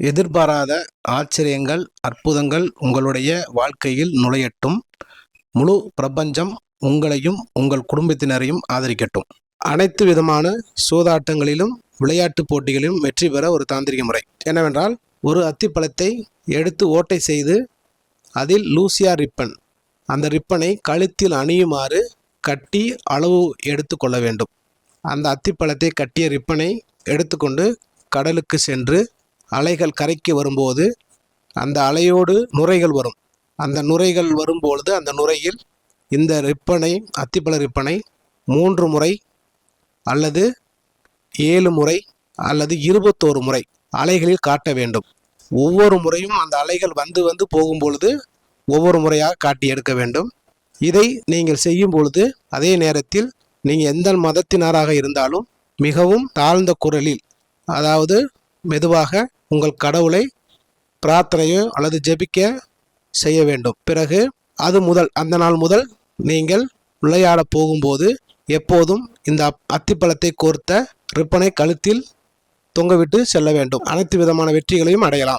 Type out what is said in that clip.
எதிர்பாராத ஆச்சரியங்கள் அற்புதங்கள் உங்களுடைய வாழ்க்கையில் நுழையட்டும். முழு பிரபஞ்சம் உங்களையும் உங்கள் குடும்பத்தினரையும் ஆதரிக்கட்டும். அனைத்து விதமான சூதாட்டங்களிலும் விளையாட்டுப் போட்டிகளிலும் வெற்றி பெற ஒரு தாந்திரிக முறை. என்னவென்றால் ஒரு அத்திப்பழத்தை எடுத்து ஓட்டை செய்து அதில் லூசியா ரிப்பன் அந்த ரிப்பனை கழுத்தில் அணியுமாறு கட்டி அளவு எடுத்துக்கொள்ள வேண்டும். அந்த அத்திப்பழத்தை கட்டிய ரிப்பனை எடுத்துக்கொண்டு கடலுக்கு சென்று அலைகள் கரைக்கு வரும்போது அந்த அலையோடு நுரைகள் வரும். அந்த நுரைகள் வரும்பொழுது அந்த நுரையில் இந்த ரிப்பனை அத்திப்பழ ரிப்பனை மூன்று முறை அல்லது ஏழு முறை அல்லது இருபத்தோரு முறை அலைகளில் காட்ட வேண்டும். ஒவ்வொரு முறையும் அந்த அலைகள் வந்து வந்து போகும்பொழுது ஒவ்வொரு முறையாக காட்டி எடுக்க வேண்டும். இதை நீங்கள் செய்யும் பொழுது அதே நேரத்தில் நீங்கள் எந்த மதத்தினராக இருந்தாலும் மிகவும் தாழ்ந்த குரலில் அதாவது மெதுவாக உங்கள் கடவுளை பிரார்த்தனையோ அல்லது ஜெபிக்க செய்ய வேண்டும். பிறகு அது முதல் அந்த நாள் முதல் நீங்கள் விளையாட போகும்போது எப்போதும் இந்த அத்திப்பழத்தை கோர்த்த ரிப்பனை கழுத்தில் தொங்கவிட்டு செல்ல வேண்டும். அனைத்து விதமான வெற்றிகளையும் அடையலாம்.